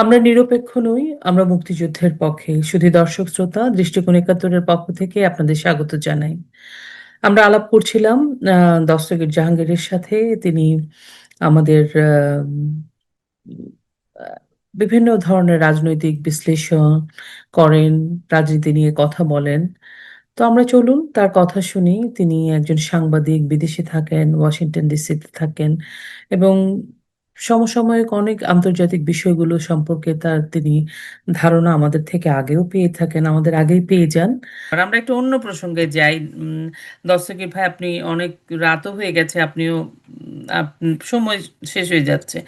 আমরা নিরপেক্ষ নই, আমরা মুক্তিযুদ্ধের পক্ষে। শুধু দর্শক শ্রোতা, দৃষ্টিকোণ একাত্তরের পক্ষ থেকে আপনাদের স্বাগত জানাই। আমরা আলাপ করছিলাম দস্তগীর জাহাঙ্গীরের সাথে। তিনি আমাদের বিভিন্ন ধরনের রাজনৈতিক বিশ্লেষণ করেন, রাজনীতি নিয়ে কথা বলেন। তো আমরা চলুন তার কথা শুনি। তিনি একজন সাংবাদিক, বিদেশে থাকেন, ওয়াশিংটন ডিসিতে থাকেন এবং সমসাময়িক অনেক আন্তর্জাতিক বিষয়গুলো সম্পর্কে তার তিনি ধারণা আমাদের থেকে আগেও পেয়ে থাকেন, আমাদের আগেই পেয়ে যান। আর আমরা একটু অন্য প্রসঙ্গে যাই। দস্তগীর ভাই আপনি অনেক রাতও হয়ে গেছে। আপনিও আপ সময় শেষ হয়ে যাচ্ছে।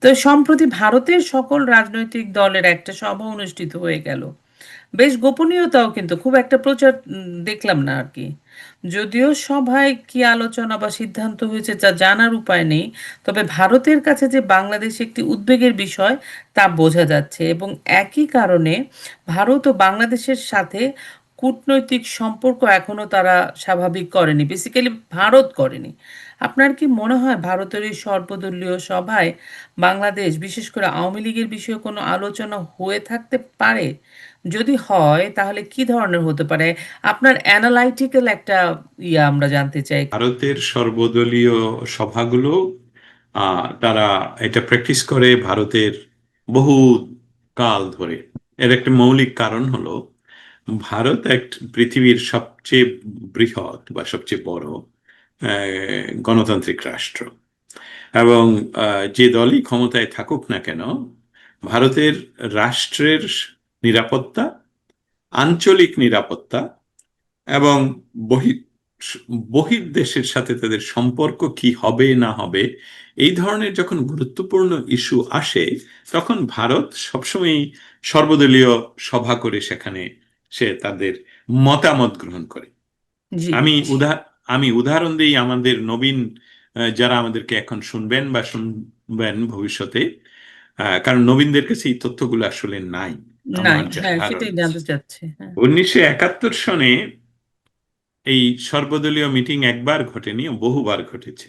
তো সম্প্রতি ভারতের সকল রাজনৈতিক দলের একটা সভা অনুষ্ঠিত হয়ে গেল। বেশ গোপনীয়তাও কিন্তু, খুব একটা প্রচার দেখলাম না আর কি যদিও সভায় কি আলোচনা বা সিদ্ধান্ত হয়েছে তা জানার উপায় নেই। তবে ভারতের কাছে যে বাংলাদেশ একটি উদ্বেগের বিষয় তা বোঝা যাচ্ছে এবং একই কারণে ভারত ও বাংলাদেশের সাথে কূটনৈতিক সম্পর্ক এখনও তারা স্বাভাবিক করেনি। বেসিক্যালি ভারত করেনি। আপনার কি মনে হয় ভারতের এই সর্বদলীয় সভায় বাংলাদেশ, বিশেষ করে আওয়ামী লীগের বিষয়ে কোনো আলোচনা হয়ে থাকতে পারে? যদি হয় তাহলে কি ধরনের হতে পারে? আপনার অ্যানালাইটিক্যাল একটা ইয়া আমরা জানতে চাই। ভারতের সর্বদলীয় সভাগুলো তারা এটা প্র্যাকটিস করে ভারতের বহু কাল ধরে। এর একটা মৌলিক কারণ হলো ভারত এক পৃথিবীর সবচেয়ে বৃহৎ বা সবচেয়ে বড় গণতান্ত্রিক রাষ্ট্র। এবং যে দলই ক্ষমতায় থাকুক না কেন, ভারতের রাষ্ট্রের নিরাপত্তা, আঞ্চলিক নিরাপত্তা এবং বহি বহির্দেশের সাথে তাদের সম্পর্ক কি হবে না হবে, এই ধরনের যখন গুরুত্বপূর্ণ ইস্যু আসে, তখন ভারত সবসময়ই সর্বদলীয় সভা করে সেখানে সে তাদের মতামত গ্রহণ করে। আমি উদাহ আমি উদাহরণ দেই আমাদের নবীন যারা আমাদেরকে এখন শুনবেন বা শুনবেন ভবিষ্যতে। কারণ নবীনদের কাছে এই তথ্যগুলো আসলে নাই। হ্যাঁ, সেটাই জানতে চাচ্ছি। হ্যাঁ। ১৯৭১ সনে এই সর্বদলীয় মিটিং একবার ঘটেনি, বহুবার ঘটেছে।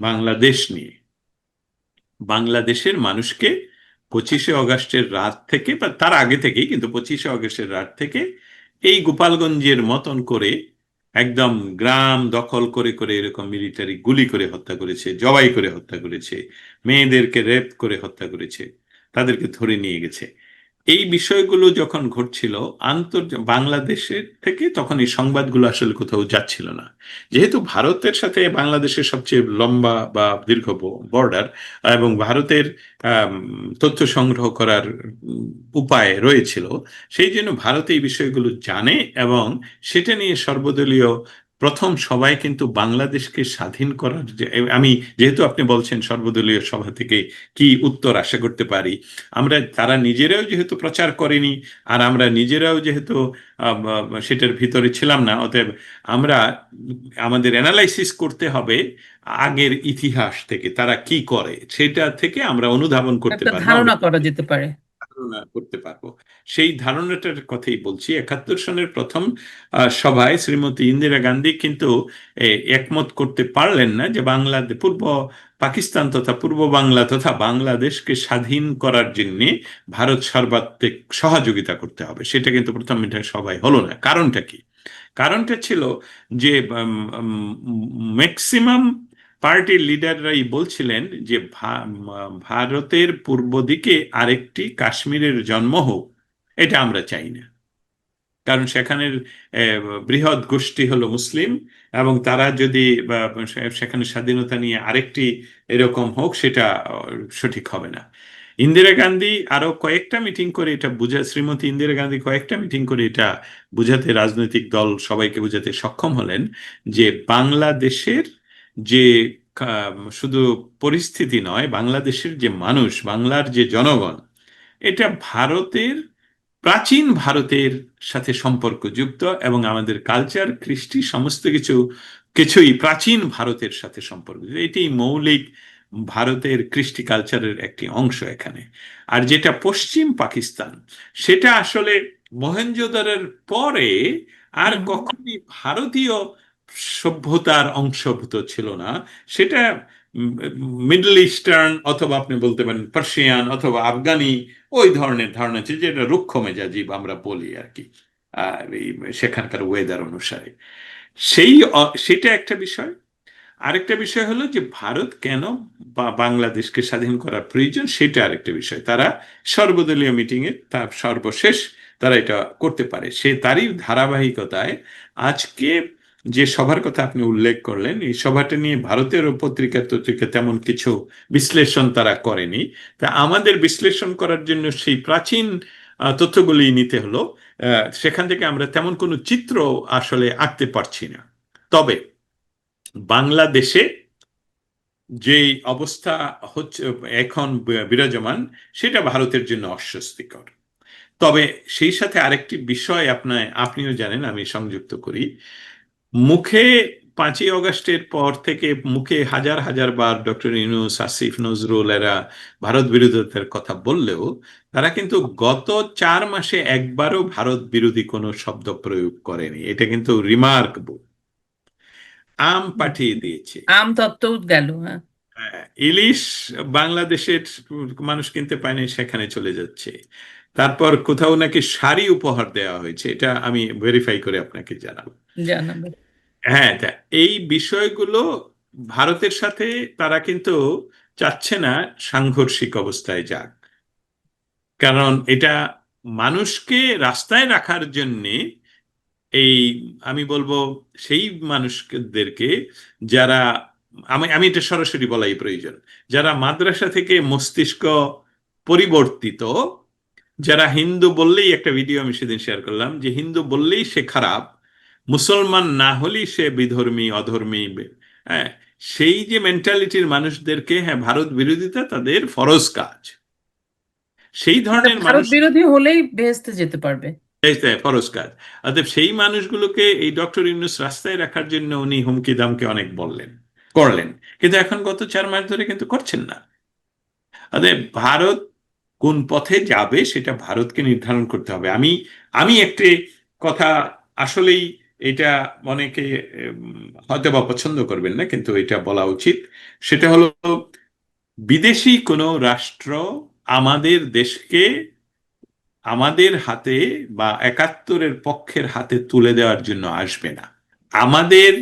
বাংলাদেশ নিয়ে। বাংলাদেশের মানুষকে ২৫শে অগাস্টের রাত থেকে বা তার আগে থেকেই কিন্তু ২৫শে অগাস্টের রাত থেকে এই গোপালগঞ্জের মতন করে একদম গ্রাম দখল করে, করে এরকম মিলিটারি গুলি করে হত্যা করেছে, জবাই করে হত্যা করেছে, মেয়েদেরকে রেপ করে হত্যা করেছে, তাদেরকে ধরে নিয়ে গেছে। এই বিষয়গুলো যখন ঘটছিল আন্তর্জ বাংলাদেশের থেকে তখন এই সংবাদগুলো আসলে কোথাও যাচ্ছিল না। যেহেতু ভারতের সাথে বাংলাদেশের সবচেয়ে লম্বা বা দীর্ঘ বর্ডার এবং ভারতের তথ্য সংগ্রহ করার উপায় রয়েছিল, সেই জন্য ভারত এই বিষয়গুলো জানে এবং সেটা নিয়ে সর্বদলীয় ১ম সভায় কিন্তু বাংলাদেশকে স্বাধীন করার যে আমি যেহেতু আপনি বলছেন সর্বদলীয় সভা থেকে কি উত্তর আশা করতে পারি? আমরা তারা নিজেরাও যেহেতু প্রচার করেনি, আর আমরা নিজেরাও যেহেতু সেটার ভিতরে ছিলাম না, অতএব আমরা আমাদের এনালাইসিস করতে হবে আগের ইতিহাস থেকে। তারা কি করে? সেটা থেকে আমরা অনুধাবন করতে পারি ধারণা করা যেতে পারে। ধারণা করতে পারব। সেই ধারণাটার কথাই বলছি। ৭১ সনের ১ম আ, সভায় শ্রীমতী ইন্দিরা গান্ধী কিন্তু একমত করতে পারলেন না যে বাংলাদে পূর্ব পাকিস্তান তথা পূর্ব বাংলা তথা বাংলাদেশকে স্বাধীন করার জন্যে ভারত সর্বাত্মক সহযোগিতা করতে হবে। সেটা কিন্তু ১ম মিটিং সভায় হলো না। কারণটা কি? কারণটা ছিল যে মেক্সিমাম পার্টির লিডাররাই বলছিলেন যে ভারতের পূর্ব দিকে আরেকটি কাশ্মীরের জন্ম হোক, এটা আমরা চাই না। কারণ সেখানের বৃহৎ গোষ্ঠী হলো মুসলিম এবং তারা যদি সেখানে স্বাধীনতা নিয়ে আরেকটি এরকম হোক সেটা সঠিক হবে না। ইন্দিরা গান্ধী আরও কয়েকটা মিটিং করে এটা বুঝা শ্রীমতী ইন্দিরা গান্ধী কয়েকটা মিটিং করে এটা বুঝাতে রাজনৈতিক দল সবাইকে বুঝাতে সক্ষম হলেন যে বাংলাদেশের যে শুধু পরিস্থিতি নয়, বাংলাদেশের যে মানুষ, বাংলার যে জনগণ, এটা ভারতের প্রাচীন ভারতের সাথে সম্পর্কযুক্ত এবং আমাদের কালচার, কৃষ্টি সমস্ত কিছু কিছুই প্রাচীন ভারতের সাথে সম্পর্কিত। এটিই মৌলিক ভারতের কৃষ্টি কালচারের একটি অংশ এখানে। আর যেটা পশ্চিম পাকিস্তান, সেটা আসলে মহেঞ্জোদারোর পরে আর। কখনোই ভারতীয় সভ্যতার অংশভূত ছিল না। সেটা মিডল ইস্টার্ন অথবা আপনি বলতে পারেন পার্সিয়ান অথবা আফগানি ওই ধরনের ধারণা আছে যেটা রুক্ষ মেজাজি আমরা বলি আর কি সেখানকার ওয়েদার অনুসারে। সেই সেটা একটা বিষয়। আরেকটা বিষয় হলো যে ভারত কেন বা বাংলাদেশকে স্বাধীন করার প্রয়োজন, সেটা আরেকটা বিষয়। তারা সর্বদলীয় মিটিংয়ে তার সর্বশেষ তারা এটা করতে পারে। সে তারই ধারাবাহিকতায় আজকে যে সভার কথা আপনি উল্লেখ করলেন, এই সভাটা নিয়ে ভারতের পত্রিকা পত্রিকা তেমন কিছু বিশ্লেষণ তারা করেনি। তা আমাদের বিশ্লেষণ করার জন্য সেই প্রাচীন তথ্যগুলি নিতে হলো। সেখান থেকে আমরা তেমন কোনো চিত্র আসলে আঁকতে পারছি না। তবে বাংলাদেশে যে অবস্থা হচ্ছে, এখন বিরাজমান, সেটা ভারতের জন্য অস্বস্তিকর। তবে সেই সাথে আরেকটি বিষয় আপনার আপনিও জানেন, আমি সংযুক্ত করি। মুখে পাঁচই অগস্টের পর থেকে মুখে হাজার হাজার বার ডক্টর ইউনুস আসিফ নজরুল এরা ভারত বিরোধিতার কথা বললেও তারা কিন্তু গত চার মাসে একবারও ভারত বিরোধী কোনো শব্দ প্রয়োগ করেনি। এটা কিন্তু রিমার্কবল আম পাঠিয়ে দিয়েছে। আম তত্ত্বও গেল হ্যাঁ। হ্যাঁ, ইলিশ বাংলাদেশের মানুষ কিনতে পায়নি সেখানে চলে যাচ্ছে। তারপর কোথাও নাকি শাড়ি উপহার দেওয়া হয়েছে এটা আমি ভেরিফাই করে আপনাকে জানাব। জানাবে। হ্যাঁ এই বিষয়গুলো ভারতের সাথে তারা কিন্তু চাচ্ছে না সাংঘর্ষিক অবস্থায় যাক। কারণ এটা মানুষকে রাস্তায় রাখার জন্যে এই আমি বলব সেই মানুষদেরকে যারা আমি আমি এটা সরাসরি বলাই প্রয়োজন। যারা মাদ্রাসা থেকে মস্তিষ্ক পরিবর্তিত, যারা হিন্দু বললেই একটা ভিডিও আমি সেদিন শেয়ার করলাম যে হিন্দু বললেই সে খারাপ মুসলমান না হলেই সে বিধর্মী অধর্মী হ্যাঁ সেই যে মেন্টালিটির মানুষদেরকে হ্যাঁ ভারত বিরোধিতা তাদের ফরজ কাজ। সেই ধরনের ভারত মানুষ বিরোধী হলেই বেহেস্তে যেতে পারবে। ফরজ কাজ। অতএব সেই মানুষগুলোকে এই ডক্টর ইউনুস রাস্তায় রাখার জন্য উনি হুমকি দামকে অনেক বললেন করলেন। কিন্তু এখন গত চার মাস ধরে কিন্তু করছেন না। অতএব ভারত কোন পথে যাবে সেটা ভারতকে নির্ধারণ করতে হবে। আমি আমি একটি কথা আসলেই এটা অনেকে হয়তো বা পছন্দ করবেন না, কিন্তু এটা বলা উচিত। সেটা হলো, বিদেশি কোনো রাষ্ট্র আমাদের দেশকে আমাদের হাতে বা একাত্তরের পক্ষের হাতে তুলে দেওয়ার জন্য আসবে না। আমাদের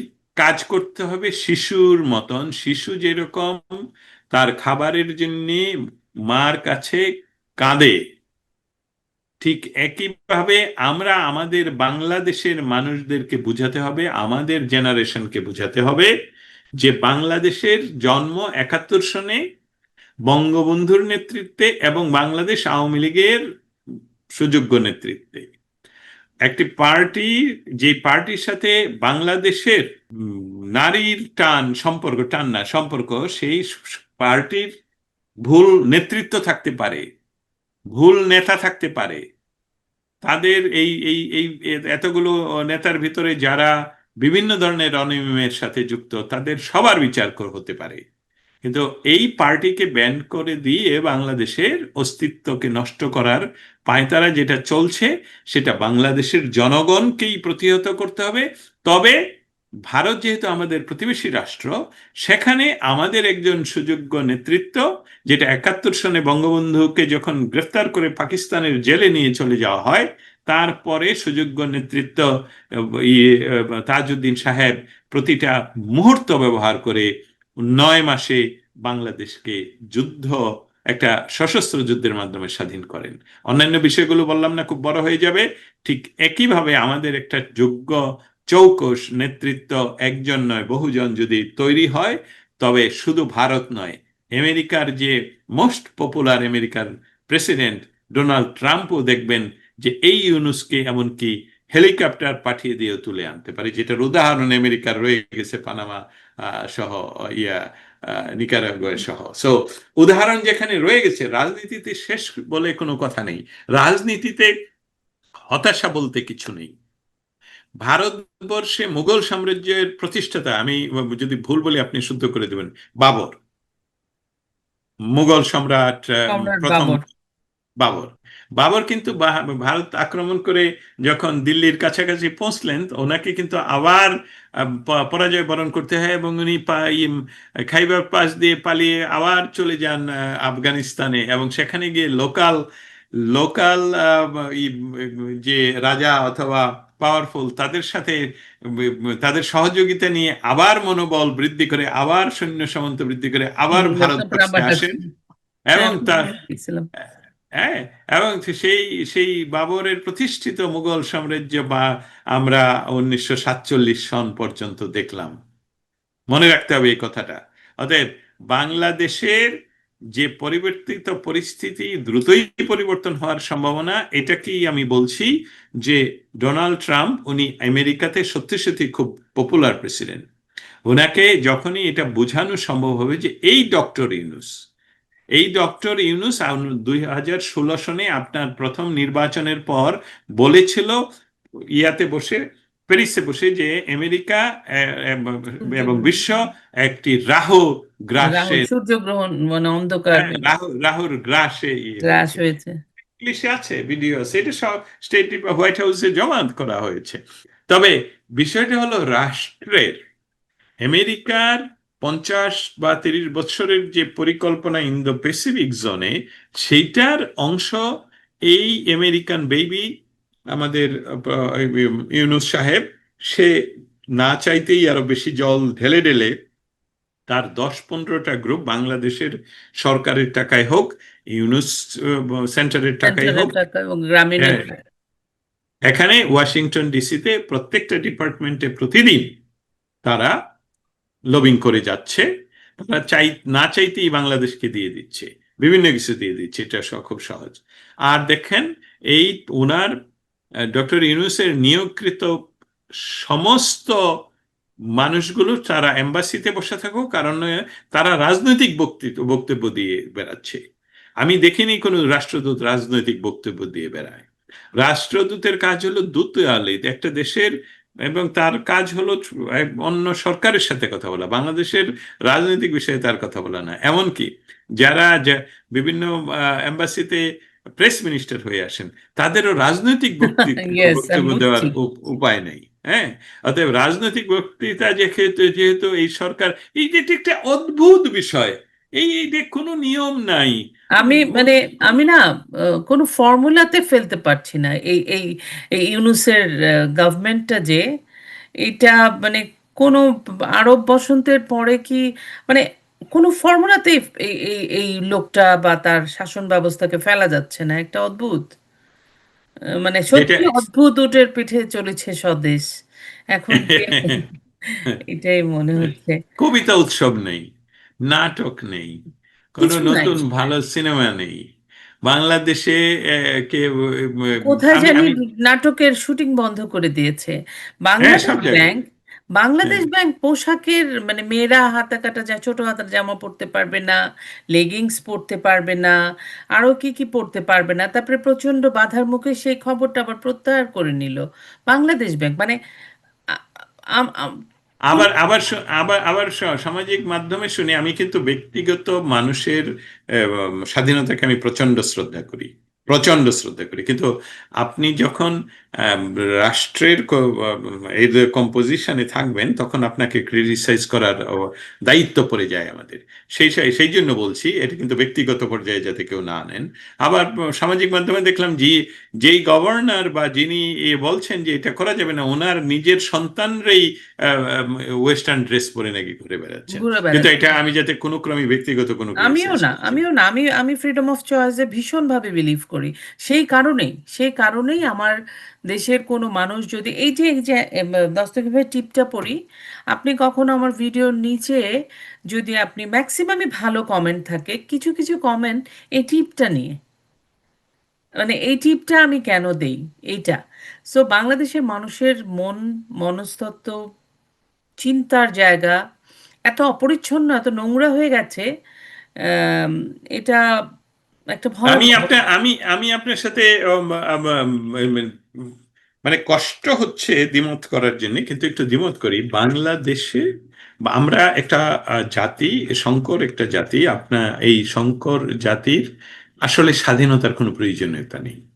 কাজ করতে হবে শিশুর মতন। শিশু যেরকম তার খাবারের জন্য মার কাছে কাঁদে ঠিক একইভাবে আমরা আমাদের বাংলাদেশের মানুষদেরকে বুঝাতে হবে, আমাদের জেনারেশনকে বুঝাতে হবে যে বাংলাদেশের জন্ম একাত্তর সনে বঙ্গবন্ধুর নেতৃত্বে এবং বাংলাদেশ আওয়ামী লীগের সুযোগ্য নেতৃত্বে। একটি পার্টি যে পার্টির সাথে বাংলাদেশের নারীর টান সম্পর্ক, টান না, সম্পর্ক, সেই পার্টির ভুল নেতৃত্ব থাকতে পারে। ভুল নেতা থাকতে পারে। তাদের এই এই এই এতগুলো নেতার ভিতরে যারা বিভিন্ন ধরনের অনিয়মের সাথে যুক্ত, তাদের সবার বিচার হতে পারে। কিন্তু এই পার্টিকে ব্যান করে দিয়ে বাংলাদেশের অস্তিত্বকে নষ্ট করার পায়তারা যেটা চলছে, সেটা বাংলাদেশের জনগণকেই প্রতিহত করতে হবে। তবে ভারত যেহেতু আমাদের প্রতিবেশী রাষ্ট্র সেখানে আমাদের একজন সুযোগ্য নেতৃত্ব যেটা একাত্তর সনে বঙ্গবন্ধুকে যখন গ্রেফতার করে পাকিস্তানের জেলে নিয়ে চলে যাওয়া হয় তারপরে সুযোগ্য নেতৃত্ব ইয়ে, তাজউদ্দিন সাহেব প্রতিটা মুহূর্ত ব্যবহার করে নয় মাসে বাংলাদেশকে যুদ্ধ একটা সশস্ত্র যুদ্ধের মাধ্যমে স্বাধীন করেন। অন্যান্য বিষয়গুলো বললাম না খুব বড় হয়ে যাবে। ঠিক একইভাবে আমাদের একটা যোগ্য চৌকস নেতৃত্ব একজন নয়, বহুজন যদি তৈরি হয়, তবে শুধু ভারত নয়। আমেরিকার যে মোস্ট পপুলার আমেরিকার প্রেসিডেন্ট ডোনাল্ড ট্রাম্পও দেখবেন যে এই ইউনুসকে এমনকি হেলিকপ্টার পাঠিয়ে দিয়ে তুলে আনতে পারে। যেটার উদাহরণ আমেরিকার রয়ে গেছে পানামা সহ, ইয়া সহ। সো উদাহরণ যেখানে রয়ে গেছে, রাজনীতিতে শেষ বলে কোনো কথা নেই। রাজনীতিতে হতাশা বলতে কিছু নেই। ভারতবর্ষে মুঘল সাম্রাজ্যের প্রতিষ্ঠাতা আমি যদি ভুল বলি আপনি শুদ্ধ করে দেবেন বাবর মুঘল সম্রাট প্রথম বাবর। বাবর কিন্তু ভারত আক্রমণ করে যখন দিল্লির কাছাকাছি পৌঁছলেন ওনাকে কিন্তু আবার পরাজয় বরণ করতে হয় এবং উনি খাইবার পাস দিয়ে পালিয়ে আবার চলে যান আফগানিস্তানে এবং সেখানে গিয়ে লোকাল লোকাল যে রাজা অথবা পাওয়ারফুল তাদের সাথে তাদের সহযোগিতা নিয়ে আবার মনোবল বৃদ্ধি করে আবার সৈন্য সামন্ত বৃদ্ধি করে আবার আবার আসেন। হ্যাঁ, এবং তার হ্যাঁ এবং সেই সেই বাবরের প্রতিষ্ঠিত মুঘল সাম্রাজ্য বা আমরা উনিশশো সাতচল্লিশ সন পর্যন্ত দেখলাম। মনে রাখতে হবে এই কথাটা। অতএব বাংলাদেশের যে পরিবর্তিত পরিস্থিতি দ্রুতই পরিবর্তন হওয়ার সম্ভাবনা, এটাকেই আমি বলছি যে ডোনাল্ড ট্রাম্প, উনি আমেরিকাতে সত্যি সত্যি খুব পপুলার প্রেসিডেন্ট ওনাকে যখনই এটা বোঝানো সম্ভব হবে যে এই ডক্টর ইউনুস, এই ডক্টর ইউনুস দুই হাজার ষোলো সনে আপনার প্রথম নির্বাচনের পর বলেছিল ইয়াতে বসে প্যারিসে বসে যে আমেরিকা এবং বিশ্ব একটি রাহু গ্রাসে রাহু সূর্যগ্রহণ মানে অন্ধকার। হ্যাঁ, রাহু রাহুর গ্রাসে ইয়ে গ্রাস। হয়েছে। ইংলিশে আছে ভিডিও আছে। এটা সব স্টেট হোয়াইট হাউসে জমা করা হয়েছে। তবে বিষয়টা হলো রাষ্ট্রের আমেরিকার পঞ্চাশ বা তিরিশ বছরের যে পরিকল্পনা ইন্দো প্যাসিফিক জোনে সেইটার অংশ এই আমেরিকান বেবি আমাদের ইউনুস সাহেব সে না চাইতেই আরও বেশি জল ঢেলে ঢেলে তার দশ পনেরোটা গ্রুপ বাংলাদেশের সরকারের টাকায় হোক ইউনুস সেন্টারের টাকায় হোক হ্যাঁ। এখানে ওয়াশিংটন ডিসিতে প্রত্যেকটা ডিপার্টমেন্টে প্রতিদিন তারা লবিং করে যাচ্ছে তারা চাই না চাইতেই বাংলাদেশকে দিয়ে দিচ্ছে বিভিন্ন কিছু দিয়ে দিচ্ছে এটা খুব সহজ আর দেখেন এই ওনার ডক্টর ইউনুসের নিয়োগকৃত সমস্ত মানুষগুলো তারা এম্বাসিতে বসে থাকুক, কারণ তারা রাজনৈতিক বক্তব্য দিয়ে বেড়াচ্ছে। আমি দেখিনি কোনো রাষ্ট্রদূত রাজনৈতিক বক্তব্য দিয়ে বেড়ায়। রাষ্ট্রদূতের কাজ হলো দূতালে একটা দেশের, এবং তার কাজ হলো অন্য সরকারের সাথে কথা বলা, বাংলাদেশের রাজনৈতিক বিষয়ে তার কথা বলা না। এমনকি যারা বিভিন্ন এম্বাসিতে প্রেস মিনিস্টার হয়ে আসেন তাদেরও রাজনৈতিক বক্তৃতা বক্তব্য দেওয়ার উপায় নেই হ্যাঁ? অতএব রাজনৈতিক বক্তৃতা যেহেতু যেহেতু এই সরকার এই যে একটা অদ্ভুত বিষয় এই যে কোনো নিয়ম নাই। আমি মানে আমি না কোনো ফর্মুলাতে ফেলতে পারছি না এই এই এই ইউনুসের গভর্নমেন্টটা যে এটা মানে কোনো আরব বসন্তের পরে কি মানে কোনো ফর্মুলাতেই এই এই এই লোকটা বা তার শাসন ব্যবস্থাকে ফেলা যাচ্ছে না একটা অদ্ভুত। মানে সত্যি অদ্ভুত উটের পিঠে চলেছে স্বদেশ। এখন এটাই মনে হচ্ছে। কবিতা উৎসব নেই নাটক নেই কোনো নতুন ভালো সিনেমা নেই। বাংলাদেশে কে কোথায় জানি নাটকের শুটিং বন্ধ করে দিয়েছে। বাংলাদেশ সব ব্যাংক বাংলাদেশ ব্যাংক পোশাকের মানে মেয়েরা হাতা কাটা যা ছোট হাতার জামা পরতে পারবে না লেগিংস পরতে পারবে না আরও কি কি পরতে পারবে না। তারপরে প্রচণ্ড বাধার মুখে সেই খবরটা আবার প্রত্যাহার করে নিল বাংলাদেশ ব্যাংক। মানে আবার আবার আবার আবার সামাজিক মাধ্যমে শুনে আমি কিন্তু ব্যক্তিগত মানুষের স্বাধীনতাকে আমি প্রচণ্ড শ্রদ্ধা করি। প্রচণ্ড শ্রদ্ধা করি। কিন্তু আপনি যখন রাষ্ট্রের এই কম্পোজিশনে থাকবেন তখন আপনাকে ক্রিটিসাইজ করার দায়িত্ব পড়ে যায় আমাদের। সেই সেই- সেই জন্য বলছি এটা কিন্তু ব্যক্তিগত পর্যায়ে যাতে কেউ না নেন আবার সামাজিক মাধ্যমে দেখলাম যে যেই গভর্নর বা যিনি এ বলছেন যে এটা করা যাবে না ওনার নিজের সন্তানরাই ওয়েস্টার্ন ড্রেস পরে নাকি ঘুরে বেড়াচ্ছে কিন্তু এটা আমি যাতে কোনো ক্রমে ব্যক্তিগত কোনো আমিও না আমিও না আমি আমি ফ্রিডম অফ চয়েসে ভীষণভাবে বিলিভ করি। সেই কারণেই সেই কারণেই আমার দেশের কোনো মানুষ যদি, এই যে এই যে দস্তগীর টিপটা পড়ি, আপনি কখনো আমার ভিডিওর নিচে যদি আপনি ম্যাক্সিমামই ভালো কমেন্ট থাকে, কিছু কিছু কমেন্ট এই টিপটা নিয়ে। মানে এই টিপটা আমি কেন দেই? এইটা। সো বাংলাদেশের মানুষের মন মনস্তত্ত্ব চিন্তার জায়গা এত অপরিচ্ছন্ন, এত নোংরা হয়ে গেছে এটা একটা আমি আপনার আমি আমি আপনার সাথে মানে কষ্ট হচ্ছে দ্বিমত করার জন্য কিন্তু একটু দ্বিমত করি। বাংলাদেশে আমরা একটা জাতি শঙ্কর একটা জাতি আপনার এই শঙ্কর জাতির আসলে স্বাধীনতার কোনো প্রয়োজনীয়তা নেই।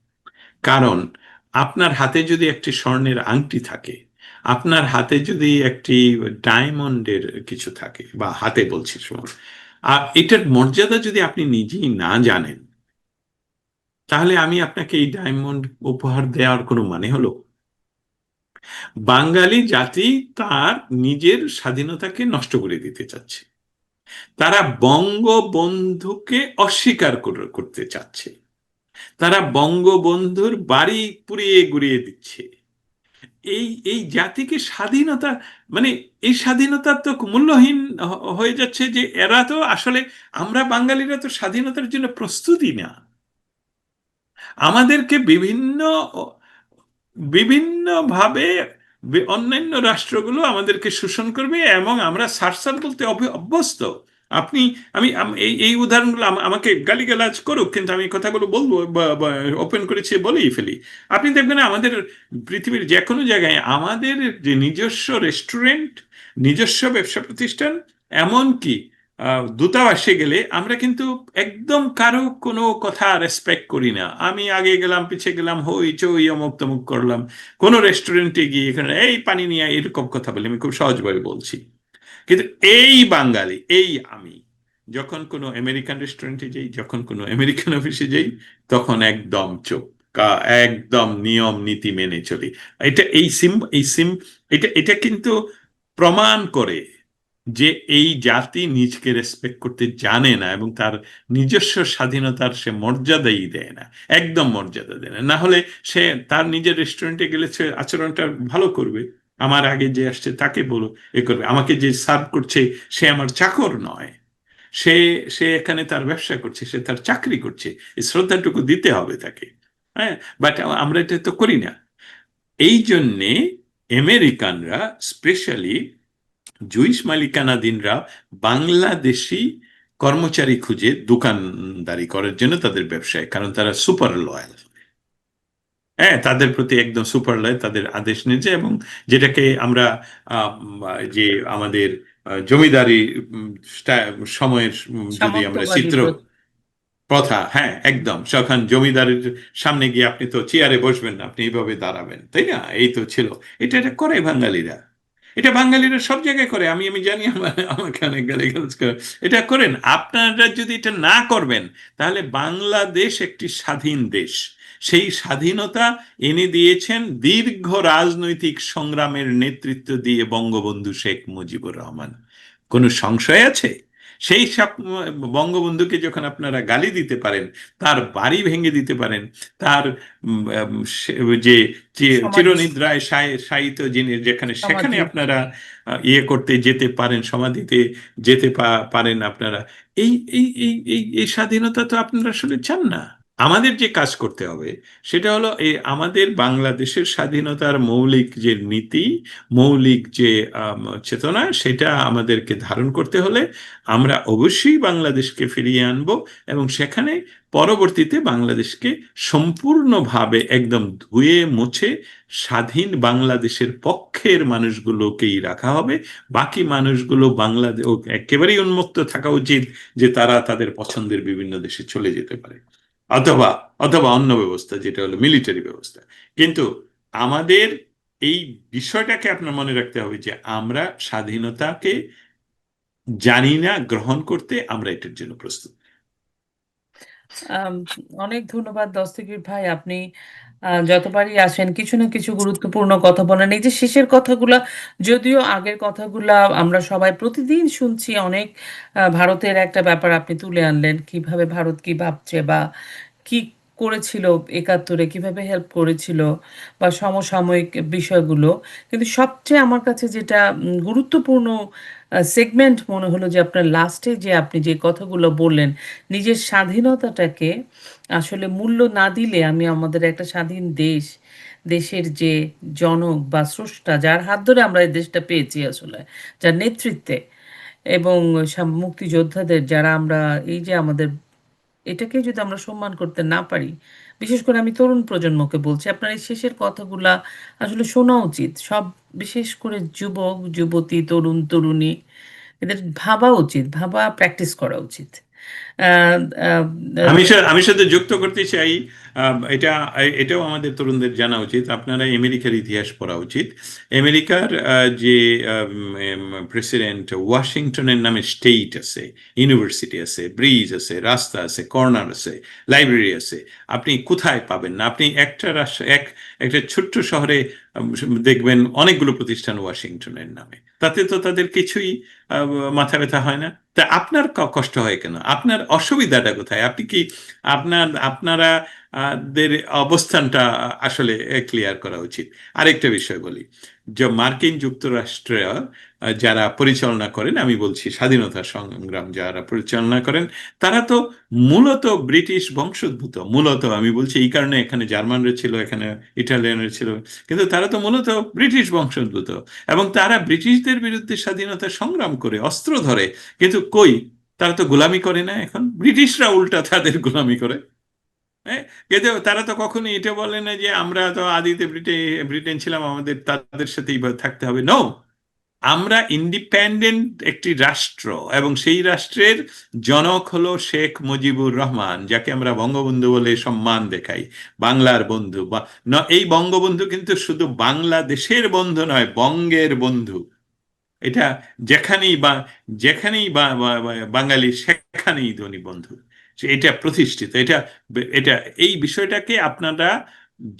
কারণ আপনার হাতে যদি একটি স্বর্ণের আংটি থাকে আপনার হাতে যদি একটি ডায়মন্ডের কিছু থাকে বা হাতে বলছি সময় আর এটার মর্যাদা যদি আপনি নিজেই না জানেন তাহলে আমি আপনাকে এই ডায়মন্ড উপহার দেওয়ার কোনো মানে হলো? বাঙালি জাতি তার নিজের স্বাধীনতাকে নষ্ট করে দিতে চাচ্ছে। তারা বঙ্গবন্ধুকে অস্বীকার করতে চাচ্ছে। তারা বঙ্গবন্ধুর বাড়ি পুড়িয়ে গুড়িয়ে দিচ্ছে। এই এই জাতিকে স্বাধীনতা মানে এই স্বাধীনতা তো মূল্যহীন হয়ে যাচ্ছে যে এরা তো আসলে, আমরা বাঙালিরা তো স্বাধীনতার জন্য প্রস্তুতি না। আমাদেরকে বিভিন্ন, বিভিন্নভাবে অন্যান্য রাষ্ট্রগুলো আমাদেরকে শোষণ করবে এবং আমরা সারসার বলতে অভ্যস্ত। আপনি, আমি এই এই উদাহরণগুলো আম- আমাকে গালিগালাজ করুক, কিন্তু আমি কথাগুলো বলব ওপেন করেছি বলেই ফেলি। আপনি দেখবেন আমাদের পৃথিবীর যে কোনো জায়গায় আমাদের যে নিজস্ব রেস্টুরেন্ট, নিজস্ব ব্যবসা প্রতিষ্ঠান, এমনকি দূতাবাসে গেলে আমরা কিন্তু একদম কারও কোনো কথা রেসপেক্ট করি না। আমি আগে গেলাম পিছিয়ে গেলাম, হই চই, অমুক তমুক করলাম। কোনো রেস্টুরেন্টে গিয়ে এখানে, এই পানি নিয়ে এরকম কথা বলি, আমি খুব সহজভাবে বলছি। কিন্তু এই বাঙালি, এই আমি, যখন কোনো আমেরিকান রেস্টুরেন্টে যাই, যখন কোনো আমেরিকান অফিসে যাই, তখন একদম চোখ একদম নিয়ম, নীতি মেনে চলি। এটা এই সিম এই সিম এটা এটা কিন্তু প্রমাণ করে যে এই জাতি নিজকে রেসপেক্ট করতে জানে না এবং তার নিজস্ব স্বাধীনতার সে মর্যাদাই দেয় না, একদম মর্যাদা দেয় না। না হলে সে তার নিজের রেস্টুরেন্টে গেলে সে আচরণটা ভালো করবে। আমার আগে যে আসছে তাকে বলো, এ করবে। আমাকে যে সার্ভ করছে সে আমার চাকর নয়। সে সে এখানে তার ব্যবসা করছে, সে তার চাকরি করছে। এই শ্রদ্ধাটুকু দিতে হবে তাকে। হ্যাঁ? বাট আমরা এটা তো করি না। এই জন্যে আমেরিকানরা স্পেশালি জুইস মালিকানাধীনরা বাংলাদেশি কর্মচারী খুঁজে দোকানদারি করার জন্য তাদের ব্যবসায় কারণ তারা সুপার লয়াল হ্যাঁ তাদের প্রতি একদম সুপার লয় তাদের আদেশ নিয়েছে এবং যেটাকে আমরা যে আমাদের জমিদারি সময়ের যদি আমরা চিত্র প্রথা। হ্যাঁ একদম। যখন জমিদারের সামনে গিয়ে আপনি তো চেয়ারে বসবেন না আপনি এইভাবে দাঁড়াবেন তাই না? এই তো ছিল। এটা এটা করে বাঙালিরা। এটা বাঙালিরা সব জায়গায় করে। আমি আমি জানি আমার আমাকে অনেক করে। এটা করেন। আপনারা যদি এটা না করবেন, তাহলে বাংলাদেশ একটি স্বাধীন দেশ। সেই স্বাধীনতা এনে দিয়েছেন দীর্ঘ রাজনৈতিক সংগ্রামের নেতৃত্ব দিয়ে বঙ্গবন্ধু শেখ মুজিবুর রহমান। কোনো সংশয় আছে? সেই বঙ্গবন্ধুকে যখন আপনারা গালি দিতে পারেন তার বাড়ি ভেঙে দিতে পারেন তার যে চিরনিদ্রায় সাহিত্য জিনিস যেখানে সেখানে আপনারা ইয়ে করতে যেতে পারেন সমাধিতে যেতে পারেন আপনারা এই এই এই এই স্বাধীনতা তো আপনারা আসলে চান না। আমাদের যে কাজ করতে হবে, সেটা হলো এই আমাদের বাংলাদেশের স্বাধীনতার মৌলিক যে নীতি, মৌলিক যে চেতনা, সেটা আমাদেরকে ধারণ করতে হলে আমরা অবশ্যই বাংলাদেশকে ফিরিয়ে আনব এবং সেখানে পরবর্তীতে বাংলাদেশকে সম্পূর্ণভাবে একদম ধুয়ে মুছে স্বাধীন বাংলাদেশের পক্ষের মানুষগুলোকেই রাখা হবে। বাকি মানুষগুলো বাংলাদেশ একেবারেই উন্মুক্ত থাকা উচিত যে তারা তাদের পছন্দের বিভিন্ন দেশে চলে যেতে পারে। অথবা অথবা অন্য ব্যবস্থা, যেটা হলো মিলিটারি ব্যবস্থা। কিন্তু আমাদের এই বিষয়টাকে আপনার মনে রাখতে হবে যে, আমরা স্বাধীনতাকে জানি না, গ্রহণ করতে আমরা এটার জন্য প্রস্তুত। অনেক ধন্যবাদ দস্তগীর ভাই। আপনি যতবারই আসেন, কিছু না কিছু গুরুত্বপূর্ণ কথা বলেন। এই যে শেষের কথাগুলা, যদিও আগের কথাগুলা আমরা সবাই প্রতিদিন শুনছি, অনেক ভারতের একটা ব্যাপার আপনি তুলে আনলেন, কীভাবে ভারত কি ভাবছে বা কি করেছিল একাত্তরে, কীভাবে হেল্প করেছিল বা সমসাময়িক বিষয়গুলো। কিন্তু সবচেয়ে আমার কাছে যেটা গুরুত্বপূর্ণ সেগমেন্ট মনে হলো যে আপনার লাস্টে যে আপনি যে কথাগুলো বললেন, নিজের স্বাধীনতাটাকে আসলে মূল্য না দিলে আমি আমাদের একটা স্বাধীন দেশ, দেশের যে জনক বা স্রষ্টা, যার হাত ধরে আমরা এই দেশটা পেয়েছি আসলে, যার নেতৃত্বে এবং মুক্তিযোদ্ধাদের, যারা আমরা এই যে আমাদের এটাকে যদি আমরা সম্মান করতে না পারি, বিশেষ করে আমি তরুণ প্রজন্মকে বলছি, আপনার এই শেষের কথাগুলা আসলে শোনা উচিত। সব, বিশেষ করে যুবক, যুবতী, তরুণ, তরুণী, এদের ভাবা উচিত, ভাবা প্র্যাকটিস করা উচিত। আমি আমি শুধু যুক্ত করতে চাই এটা এটাও আমাদের তরুণদের জানা উচিত, আপনারা আমেরিকার ইতিহাস পড়া উচিত। আমেরিকার যে প্রেসিডেন্ট ওয়াশিংটনের নামে স্টেট আছে, ইউনিভার্সিটি আছে, ব্রিজ আছে, রাস্তা আছে, কর্নার আছে, লাইব্রেরি আছে, আপনি কোথায় পাবেন না? আপনি একটা এক একটা ছোট্ট শহরে দেখবেন অনেকগুলো প্রতিষ্ঠান ওয়াশিংটনের নামে। তাতে তো তাদের কিছুই মাথা ব্যথা হয় না। তা আপনার কষ্ট হয় কেন? আপনার অসুবিধাটা কোথায়? আপনি কি আপনার, আপনারা, দের অবস্থানটা আসলে ক্লিয়ার করা উচিত? আরেকটা বিষয় বলি। যে মার্কিন যুক্তরাষ্ট্র যারা পরিচালনা করেন, আমি বলছি স্বাধীনতা সংগ্রাম যারা পরিচালনা করেন, তারা তো মূলত ব্রিটিশ বংশোদ্ভূত। মূলত আমি বলছি এই কারণে এখানে জার্মানরা ছিল, এখানে ইটালিয়ানরা ছিল, কিন্তু তারা তো মূলত ব্রিটিশ বংশোদ্ভূত। এবং তারা ব্রিটিশদের বিরুদ্ধে স্বাধীনতা সংগ্রাম করে, অস্ত্র ধরে, কিন্তু কই? তারা তো গোলামি করে না এখন? ব্রিটিশরা উল্টা তাদের গোলামি করে। হ্যাঁ? কিন্তু তারা তো কখনো এটা বলে না যে আমরা তো আদিতে ব্রিটেন ব্রিটেন ছিলাম, আমাদের তাদের সাথেই থাকতে হবে। নো আমরা ইন্ডিপেন্ডেন্ট একটি রাষ্ট্র এবং সেই রাষ্ট্রের জনক হলো শেখ মুজিবুর রহমান, যাকে আমরা বঙ্গবন্ধু বলে সম্মান দেখাই, বাংলার বন্ধু। বা এই বঙ্গবন্ধু কিন্তু শুধু বাংলাদেশের বন্ধু নয়, বঙ্গের বন্ধু। এটা যেখানেই বা যেখানেই বা বাঙালি, সেখানেই ধনী বন্ধু। এটা প্রতিষ্ঠিত। এটা এটা, এই বিষয়টাকে আপনারা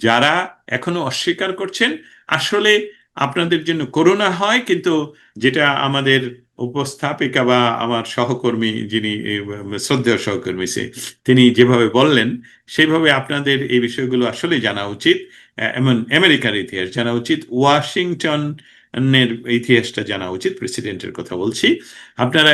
যারা এখনও অস্বীকার করছেন, আসলে আপনাদের জন্য করোনা হয়, কিন্তু যেটা আমাদের উপস্থাপিকা বা আমার সহকর্মী যিনি শ্রদ্ধেয় সহকর্মী সে, তিনি যেভাবে বললেন সেইভাবে আপনাদের এই বিষয়গুলো আসলে জানা উচিত। এমন আমেরিকার ইতিহাস জানা উচিত ওয়াশিংটন এর ইতিহাসটা জানা উচিত, প্রেসিডেন্টের কথা বলছি। আপনারা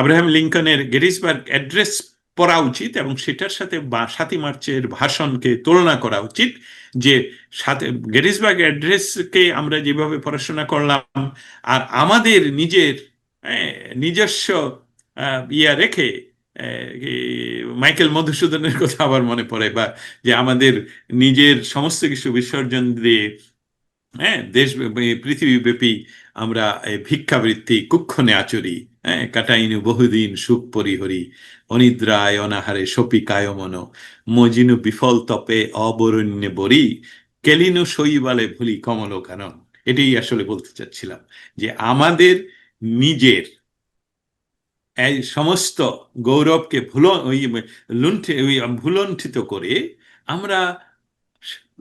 আব্রাহাম লিঙ্কনের গেটিসবার্গ অ্যাড্রেস পড়া উচিত এবং সেটার সাথে সাতই মার্চের ভাষণকে তুলনা করা উচিত। যে সাথে গেটিসবার্গ অ্যাড্রেসকে আমরা যেভাবে পড়াশোনা করলাম আর আমাদের নিজের নিজস্ব ইয়া রেখে মাইকেল মধুসূদনের কথা আবার মনে পড়ে বা যে আমাদের নিজের সমস্ত কিছু বিসর্জন দিয়ে হ্যাঁ দেশ পৃথিবীব্যাপী আমরা ভিক্ষাবৃত্তি, কুক্ষণে আচরি। কাটাইনু বহুদিন সুখ পরিহরি অনিদ্রায় অনাহারে সপিকায় মন। মজিনু বিফল তপে অবরণ্যে বরি, কেলিনু শৈবালে ভুলি কমল কানন। এটাই আসলে বলতে চাচ্ছিলাম যে আমাদের নিজের এই সমস্ত গৌরবকে ভুল, ওই লুণ্ঠে, ওই ভুলণ্ঠিত করে আমরা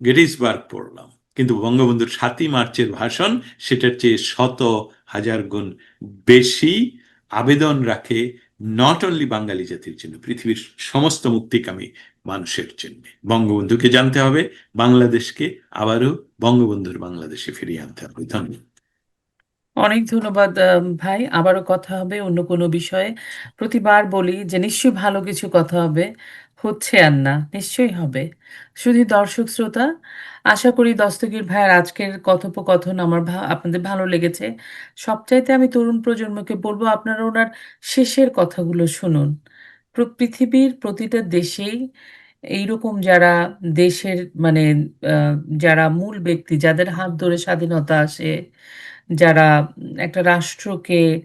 গেটিসবার্গ পড়লাম। কিন্তু বঙ্গবন্ধুর সাতই মার্চের ভাষণ সেটার চেয়ে শত হাজার গুণ বেশি আবেদন রাখে নট অনলি বাঙালি জাতির জন্য, পৃথিবীর সমস্ত মুক্তিকামী মানুষের জন্য। বঙ্গবন্ধুকে জানতে হবে, বাংলাদেশকে আবারও বঙ্গবন্ধুর বাংলাদেশে ফিরিয়ে আনতে হবে। ধন্যবাদ। অনেক ধন্যবাদ ভাই। আবারও কথা হবে অন্য কোনো বিষয়ে। প্রতিবার বলি যে নিশ্চয়ই ভালো কিছু কথা হবে। হচ্ছে আর না, নিশ্চয়ই হবে। শুধু দর্শক শ্রোতা, আশা করি দস্তগীর ভাইয়ের আজকের কথোপকথন আমার ভা- আপনাদের ভালো লেগেছে। সবচাইতে আমি তরুণ প্রজন্মকে বলব, আপনারা ওনার শেষের কথাগুলো শুনুন। পৃথিবীর প্রতিটা দেশেই এইরকম যারা দেশের মানে যারা মূল ব্যক্তি, যাদের হাত ধরে স্বাধীনতা আসে, যারা একটা রাষ্ট্রকে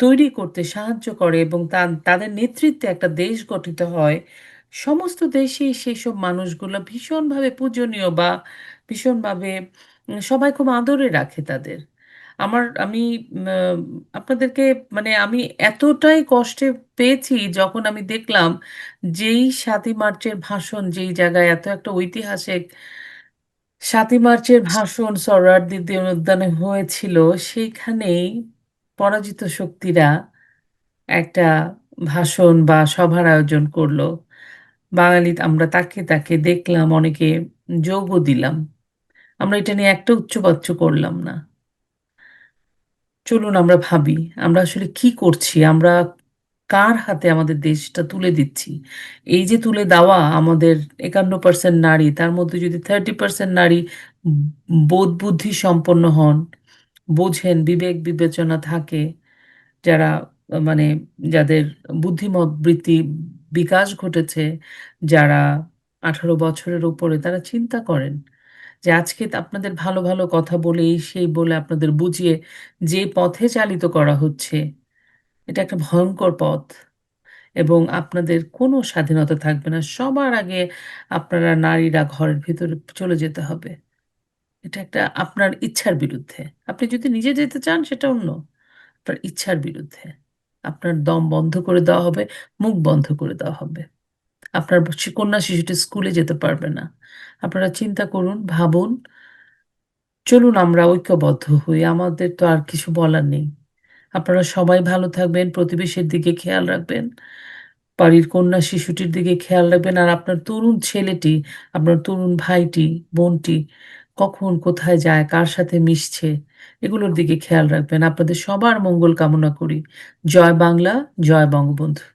তৈরি করতে সাহায্য করে এবং তাদের নেতৃত্বে একটা দেশ গঠিত হয়। সমস্ত দেশেই সেই সব মানুষগুলো ভীষণভাবে পূজনীয় বা ভীষণভাবে সবাই খুব আদরে রাখে তাদের। আমার, আমি আপনাদেরকে মানে আমি এতটাই কষ্টে পেয়েছি যখন আমি দেখলাম যেই সাতই মার্চের ভাষণ, যেই জায়গায় এত একটা ঐতিহাসিক সাতই মার্চের ভাষণ সোহরাওয়ার্দী উদ্যানে হয়েছিল, সেইখানেই পরাজিত শক্তিরা একটা ভাষণ বা সভার আয়োজন করল। বাঙালি আমরা তাকে তাকে দেখলাম, অনেকে যোগও দিলাম। আমরা এটা নিয়ে একটা উচ্চবাচ্য করলাম না। চলুন আমরা ভাবি, আমরা আসলে কি করছি? আমরা কার হাতে আমাদের দেশটা তুলে দিচ্ছি? এই যে তুলে দেওয়া আমাদের একান্ন পার্সেন্ট নারী, তার মধ্যে যদি থার্টি পার্সেন্ট নারী বোধ বুদ্ধি সম্পন্ন হন বোঝেন, বিবেক বিবেচনা থাকে, যারা মানে যাদের বুদ্ধিমত বৃত্তি বিকাশ ঘটেছে, যারা আঠারো বছরের উপরে তারা চিন্তা করেন যে আজকে আপনাদের ভালো ভালো কথা বলে, এই সেই বলে আপনাদের বুঝিয়ে যে পথে চালিত করা হচ্ছে, এটা একটা ভয়ঙ্কর পথ এবং আপনাদের কোনো স্বাধীনতা থাকবে না। সবার আগে আপনারা নারীরা ঘরের ভিতরে চলে যেতে হবে। এটা একটা আপনার ইচ্ছার বিরুদ্ধে। আপনি যদি নিজে যেতে চান সেটা অন্য। আপনার ইচ্ছার বিরুদ্ধে। আপনার দম বন্ধ করে দেওয়া হবে, মুখ বন্ধ করে দেওয়া হবে। আপনার কন্যা শিশুটি স্কুলে যেতে পারবে না। আপনারা চিন্তা করুন, ভাবুন। চলুন আমরা ঐক্যবদ্ধ হই। আমাদের তো আর কিছু বলার নেই। আপনারা সবাই ভালো থাকবেন, প্রতিবেশীর দিকে খেয়াল রাখবেন। বাড়ির কন্যা শিশুটির দিকে খেয়াল রাখবেন। আর আপনার তরুণ ছেলেটি, আপনার তরুণ ভাইটি, বোনটি কখন কোথায় যায়, কার সাথে মিশছে এগুলোর দিকে খেয়াল রাখবেন। আপনাদের সবার মঙ্গল কামনা করি। জয় বাংলা, জয় বঙ্গবন্ধু।